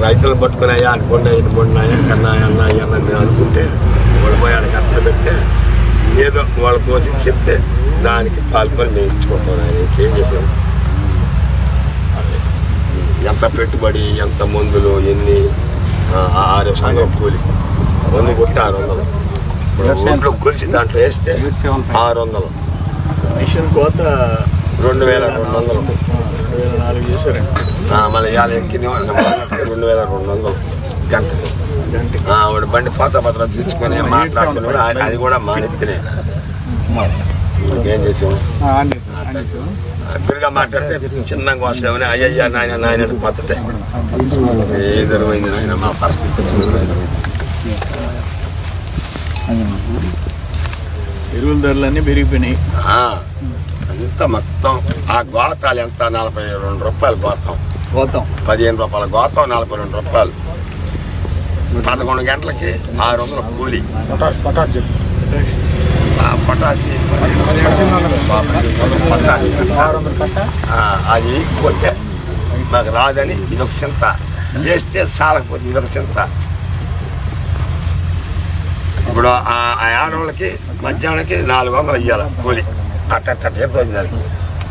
రైతులు పట్టుకుని అయ్యా అనుకున్నా ఇటు మొన్నాయా కన్నాయా అన్నాయా అని అనుకుంటే వాళ్ళు పోయి ఆడ కట్టలు పెడితే ఏదో వాళ్ళ తోచి చెప్తే దానికి పాల్పొని మేము ఇచ్చుకుంటాం. ఆయన ఇంకేం చేసాం ఎంత పెట్టుబడి ఎంత మందులు ఎన్ని ఆ, ఆరు సంఘం కూలి? వంద కొట్టి ఆరు వందలు. ఇప్పుడు కొలిసి దాంట్లో వేస్తే ఆరు వందలు. మిషన్ కోత రెండు వేల రెండు వందలు. మళ్ళీ ఇవాళ వాళ్ళు రెండు వేల రెండు వందలు. గంటకు. గంటకి? ఆ, వాడు బండి పాత పత్రం తీసుకొని మాట్లాడుతున్నాడు. అది- కూడా మానెత్తినే ఏం చేసాం బిరుగా మాట్లాడితే చిన్నగా వస్తామని అయ్యయ్యా నాయన నాయన ఏ జరిగింది నాయన మా పరిస్థితి ఎరువుల ధరలన్నీ పెరిగిపోయినాయి. అంత మొత్తం? ఆ గోతాలు ఎంత? నలభై రెండు రూపాయలు గోతం. పోతాం పదిహేను రూపాయల గోతం నలభై రెండు రూపాయలు. పదకొండు గంటలకి ఆరు వందల కూలి. ఆ పటాసి పటాసి ఆ, అది కొట్టే. మాకు రాదని ఇదొక చింత. వేస్తే సాలకపోతే ఇదొక చింత. ఇప్పుడు ఆ ఆ ఆడవాళ్ళకి మధ్యాహ్నానికి నాలుగు వందలు ఇవ్వాలి కూలి. అట్ట అట్ట ఎర్దోసి దానికి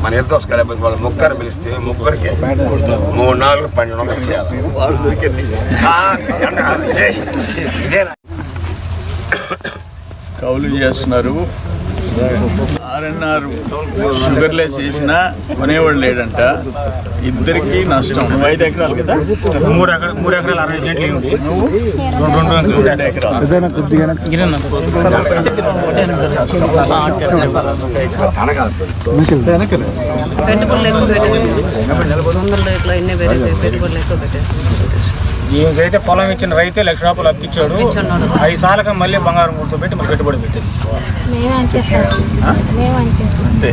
మన ఎర్దోసుకెళ్ళకపోతే వాళ్ళు ముగ్గురు పిలిస్తే ముగ్గురికి మూడు నాలుగు పన్నెండు వందలు ఇదేనా? కౌలు చేస్తున్నారు ఆర్ఎన్ఆర్ షుగర్లెస్ చేసినా కొనేవాడు లేడంట. ఇద్దరికి నష్టం. నువ్వు ఐదు ఎకరాలు కదా? మూడు ఎకరా మూడు ఎకరాలు అరవై సెంట్లు రెండు రెండు ఎకరాలు. పెట్టుబడులు ఎక్కువ పెట్టేసి పెరిగిపోయి పెట్టుబడులు ఎక్కువ పెట్టేసి దీనికైతే పొలం ఇచ్చిన రైతే లక్ష రూపాయలు అప్పించాడు. ఐదు సార్లకి మళ్ళీ బంగారం గుర్తు పెట్టి మళ్ళీ పెట్టుబడి పెట్టేది అంతే.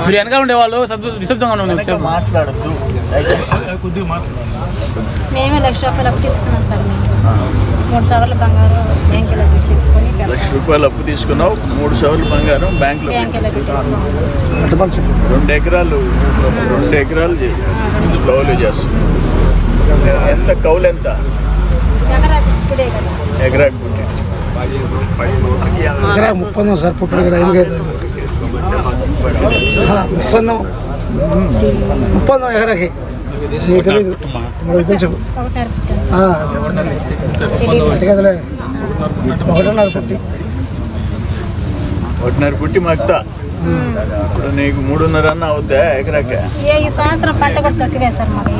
మీరు వెనక ఉండేవాళ్ళు శబ్ద నిశ్శబ్దంగా ఉంది మాట్లాడద్దు. మేమే లక్ష రూపాయలు అప్పు తీసుకున్నాం సార్ మేము. మూడు సవర్ల బంగారం బ్యాంకులో పెట్టించుకొని లక్ష రూపాయలు అప్పు తీసుకున్నావు మూడు సవర్లు బంగారం బ్యాంకులో రెండు ఎకరాలు రెండు ఎకరాలు కౌలు చేస్తున్నావు ఎంత కౌలు ఎంత? ఎకరాకి కదా ఎకరా ముప్పందం సార్ పుట్టడు కదా ఐదు గేదెలు. ఆ, ముప్పందం ముప్పందం ఎకరాకి. నీకు తెలీదు. మనకు తెలుసు. అట్టి కదలే. ఒకటిన్నర పుట్టి. ఒకటిన్నర పుట్టి మగ్తా. ఇప్పుడు నీకు మూడున్నర అన్న అవుద్దా ఎకరాకే? ఏ ఈ సంవత్సరం పంట కూడా తక్కువే సార్ మాకు